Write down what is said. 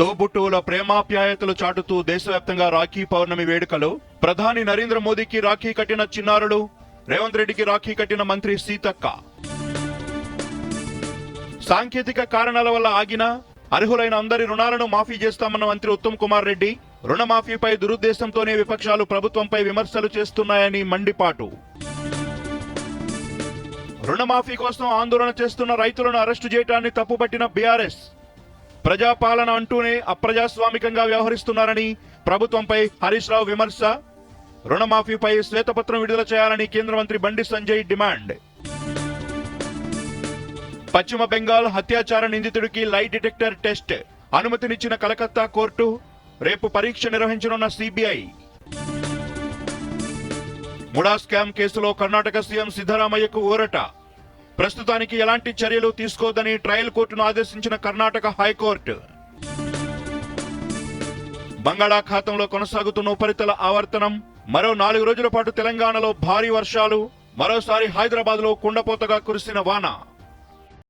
తోబుట్టువుల ప్రేమాప్యాయతలు చాటుతూ దేశవ్యాప్తంగా రాఖీ పౌర్ణమి వేడుకలు. ప్రధాని నరేంద్ర మోదీకి రాఖీ కట్టిన చిన్నారులు. రేవంత్ రెడ్డికి రాఖీ కట్టిన మంత్రి సీతక్క. సాంకేతిక కారణాల వల్ల ఆగిన అర్హులైన అందరి రుణాలను మాఫీ చేస్తామన్న మంత్రి ఉత్తమ్ కుమార్ రెడ్డి రుణమాఫీపై దురుద్దేశంతోనే విపక్షాలు ప్రభుత్వంపై విమర్శలు చేస్తున్నాయని మండిపాటు. రుణమాఫీ కోసం ఆందోళన చేస్తున్న రైతులను అరెస్టు చేయడాన్ని తప్పుపట్టిన బీఆర్ఎస్. ప్రజాపాలన అంటూనే అప్రజాస్వామికంగా వ్యవహరిస్తున్నారని ప్రభుత్వంపై హరీష్ రావు విమర్శ రుణమాఫీపై శ్వేతపత్రం విడుదల చేయాలని కేంద్ర మంత్రి బండి సంజయ్ డిమాండ్. పశ్చిమ బెంగాల్ హత్యాచార నిందితుడికి లై డిటెక్టర్ టెస్ట్ అనుమతినిచ్చిన కలకత్తా కోర్టు రేపు పరీక్ష నిర్వహించనున్న సిబిఐ. ముడా స్కామ్ కేసులో కర్ణాటక సీఎం సిద్ధరామయ్యకు ఊరట. ప్రస్తుతానికి ఎలాంటి చర్యలు తీసుకోదని ట్రయల్ కోర్టును ఆదేశించిన కర్ణాటక హైకోర్టు. బంగాళాఖాతంలో కొనసాగుతున్న ఉపరితల ఆవర్తనం మరో నాలుగు రోజుల పాటు తెలంగాణలో భారీ వర్షాలు మరోసారి హైదరాబాద్లో కుండపోతగా కురిసిన వాన.